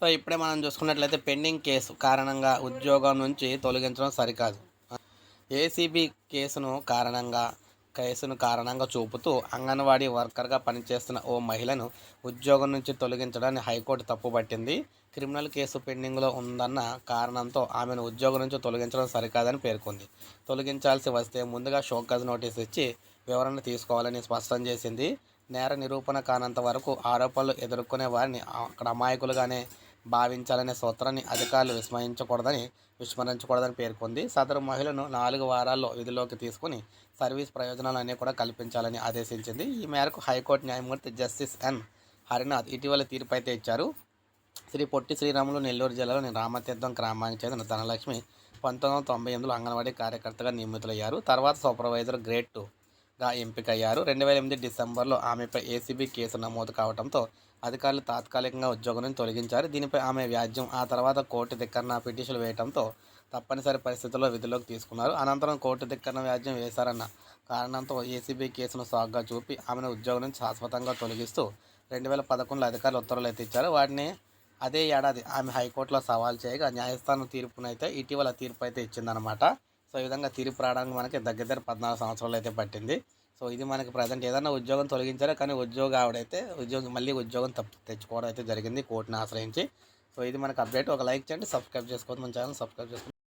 So ఇప్పుడే మనం చూసుకున్నట్లయితే పెండింగ్ కేసు కారణంగా ఉద్యోగం నుంచి తొలగించడం సరికాదు. ఏసీబీ కేసును కారణంగా కేసును కారణంగా చూపుతూ అంగన్వాడీ వర్కర్గా పనిచేస్తున్న ఓ మహిళను ఉద్యోగం నుంచి తొలగించడాన్ని హైకోర్టు తప్పుపట్టింది. క్రిమినల్ కేసు పెండింగ్లో ఉందన్న కారణంతో ఆమెను ఉద్యోగం నుంచి తొలగించడం సరికాదని పేర్కొంది. తొలగించాల్సి వస్తే ముందుగా షోకాజ్ నోటీస్ ఇచ్చి వివరణ తీసుకోవాలని స్పష్టం చేసింది. నేర నిరూపణ కానంత వరకు ఆరోపణలు ఎదుర్కొనే వారిని అక్కడ అమాయకులుగానే భావించాలనే సూత్రాన్ని అధికారులు విస్మరించకూడదని విస్మరించకూడదని పేర్కొంది. సదరు మహిళను నాలుగు వారాల్లో విధిలోకి తీసుకుని సర్వీస్ ప్రయోజనాలు అన్నీ కూడా కల్పించాలని ఆదేశించింది. ఈ మేరకు హైకోర్టు న్యాయమూర్తి జస్టిస్ ఎన్. హరినాథ్ ఇటీవల తీర్పు అయితే ఇచ్చారు శ్రీ పొట్టి శ్రీరాములు నెల్లూరు జిల్లాలోని రామతీర్థం గ్రామానికి చెందిన ధనలక్ష్మి పంతొమ్మిది వందల తొంభై ఎనిమిదిలో అంగన్వాడీ కార్యకర్తగా నియమితులయ్యారు. తర్వాత సూపర్వైజర్ గ్రేడ్ గా ఎంపికయ్యారు. రెండు వేల ఎనిమిది డిసెంబర్లో ఆమెపై ఏసీబీ కేసు నమోదు కావడంతో అధికారులు తాత్కాలికంగా ఉద్యోగం నుంచి తొలగించారు. దీనిపై ఆమె వ్యాజ్యం ఆ తర్వాత కోర్టు ధిక్కరణ పిటిషన్లు వేయడంతో తప్పనిసరి పరిస్థితుల్లో విధుల్లోకి తీసుకున్నారు. అనంతరం కోర్టు దిక్కన వ్యాజ్యం వేశారన్న కారణంతో ఏసీబీ కేసును సాగ్గా చూపి ఆమెను ఉద్యోగం నుంచి శాశ్వతంగా తొలగిస్తూ రెండు వేల పదకొండులో అధికారులు ఉత్తర్వులు అయితే ఇచ్చారు వాటిని అదే ఏడాది ఆమె హైకోర్టులో సవాల్ చేయగా న్యాయస్థానం తీర్పునైతే ఇటీవల తీర్పు అయితే ఇచ్చిందనమాట సో ఈ విధంగా తీర్పు రావడానికి మనకి దగ్గర దగ్గర పద్నాలుగు సంవత్సరాలు అయితే పట్టింది. సో ఇది మనకి ప్రజెంట్ ఏదైనా ఉద్యోగం తొలగించారు కానీ ఉద్యోగం ఆవిడైతే ఉద్యోగం మళ్ళీ ఉద్యోగం తప్పు తెచ్చుకోవడం అయితే జరిగింది కోర్టుని ఆశ్రయించి. సో ఇది మనకు అప్డేట్ ఒక లైక్ చేయండి సబ్స్క్రైబ్ చేసుకోవద్దు మన ఛానల్ సబ్స్క్రైబ్ చేసుకోండి